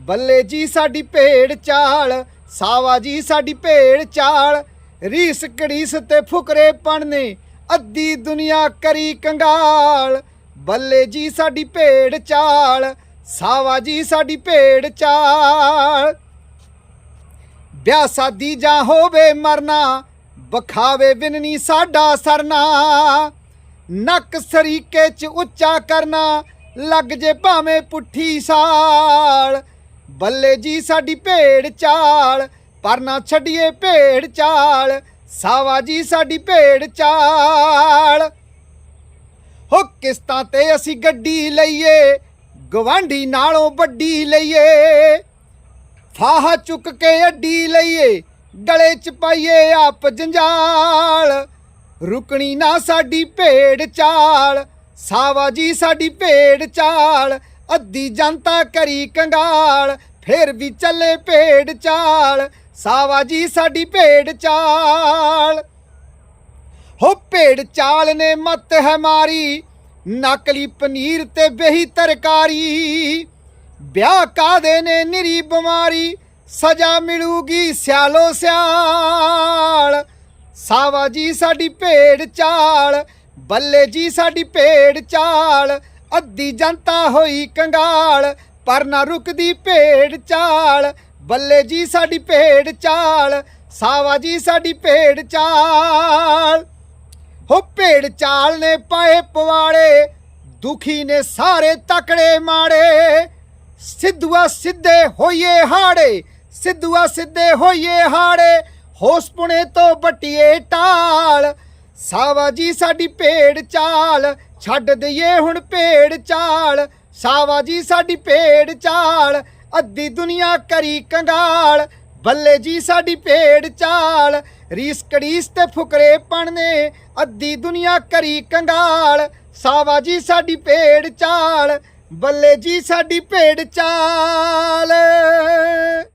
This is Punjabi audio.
ਬੱਲੇ ਜੀ ਸਾਡੀ ਭੇਡ ਚਾਲ, ਸਾਵਾ ਜੀ ਸਾਡੀ ਭੇਡ ਚਾਲ, ਰੀਸ ਕੜੀਸ ਤੇ ਫੁਕਰੇ ਪਣਨੇ, ਅੱਧੀ ਦੁਨੀਆ ਕਰੀ ਕੰਗਾਲ। ਬੱਲੇ ਜੀ ਸਾਡੀ ਭੇਡ ਚਾਲ, ਸਾਵਾ ਜੀ ਸਾਡੀ ਭੇਡ ਚਾਲ। ਵਿਆਹ ਸਾਦੀ ਜਾਂ ਹੋਵੇ ਮਰਨਾ, ਬਖਾਵੇ ਬਿਨਨੀ ਸਾਡਾ ਸਰਨਾ। ਨੱਕ ਸਰੀਕੇ ਚ ਉੱਚਾ ਕਰਨਾ, ਲੱਗ ਜੇ ਭਾਵੇਂ ਪੁੱਠੀ ਸਾਲ। ਬੱਲੇ ਜੀ ਸਾਡੀ ਭੇਡ ਚਾਲ, ਪਰ ਨਾ ਛੱਡੀਏ ਭੇਡ ਚਾਲ, ਸਾਵਾ ਜੀ ਸਾਡੀ ਭੇਡ ਚਾਲ। ਹੋ ਕਿਸ਼ਤਾਂ ਤੇ ਅਸੀਂ ਗੱਡੀ ਲਈਏ ਗਵਾਂਢੀ ਨਾਲੋਂ ਵੱਡੀ ਲਈਏ। ਫਾਹਾ ਚੁੱਕ ਕੇ ਅੱਡੀ ਲਈਏ ਗਲੇ ਚ ਪਾਈਏ ਆਪ ਜੰਜਾਲ। ਰੁਕਣੀ ਨਾ ਸਾਡੀ ਭੇਡ ਚਾਲ, ਸਾਵਾ ਜੀ ਸਾਡੀ ਭੇਡ ਚਾਲ ਅੱਧੀ ਜਨਤਾ ਕਰੀ ਕੰਗਾਲ, ਫਿਰ ਵੀ ਚੱਲੇ ਭੇਡ ਚਾਲ। ਸਾਵਾ ਜੀ, ਸਾਡੀ ਭੇਡ ਚਾਲ। ਹੋ ਭੇਡ ਚਾਲ ਨੇ ਮਤ ਹੈ ਮਾਰੀ, ਨਕਲੀ ਪਨੀਰ ਤੇ ਬੇਹੀ ਤਰਕਾਰੀ। ਵਿਆਹ ਕਾਦੇ ਨੇ ਨਿਰੀ ਬਿਮਾਰੀ, ਸਜ਼ਾ ਮਿਲੂਗੀ ਸਿਆਲੋ ਸਿਆਲ। ਸਾਵਾ ਜੀ, ਸਾਡੀ ਭੇਡ ਚਾਲ, ਬੱਲੇ ਜੀ, ਸਾਡੀ ਭੇਡ ਚਾਲ ਅੱਧੀ ਜਨਤਾ ਹੋਈ ਕੰਗਾਲ, ਪਰ ਨਾ ਰੁਕਦੀ ਭੇਡ ਚਾਲ। ਬੱਲੇ ਜੀ ਸਾਡੀ ਭੇਡ ਚਾਲ, ਸਾਵਾ ਜੀ ਸਾਡੀ ਭੇਡ ਚਾਲ। ਹੋ ਭੇਡ ਚਾਲ ਨੇ ਪਾਏ ਪਵਾੜੇ, ਦੁਖੀ ਨੇ ਸਾਰੇ ਤਕੜੇ ਮਾੜੇ। ਸਿੱਧੂਆ ਸਿੱਧੇ ਹੋਈਏ ਹਾੜੇ, ਸਿੱਧੂਆ ਸਿੱਧੇ ਹੋਈਏ ਹਾੜੇ, ਹੋਸ ਪੁਣੇ ਤੋਂ ਬਟੀਏ ਟਾਲ। ਸਾਵਾ ਜੀ ਸਾਡੀ ਭੇਡ ਚਾਲ ਛੱਡ ਦਈਏ ਹੁਣ ਭੇੜ ਚਾਲ, ਸਾਵਾ ਜੀ ਸਾਡੀ ਭੇੜ ਚਾਲ, ਅੱਧੀ ਦੁਨੀਆ ਕਰੀ ਕੰਗਾਲ, ਬੱਲੇ ਜੀ ਸਾਡੀ ਭੇੜ ਚਾਲ, ਰੀਸ ਕੜੀਸ ਤੇ ਫੁਕਰੇ ਪਣਨੇ, ਅੱਧੀ ਦੁਨੀਆ ਕਰੀ ਕੰਗਾਲ, ਸਾਵਾ ਜੀ ਸਾਡੀ ਭੇੜ ਚਾਲ, ਬੱਲੇ ਜੀ ਸਾਡੀ ਭੇੜ ਚਾਲ।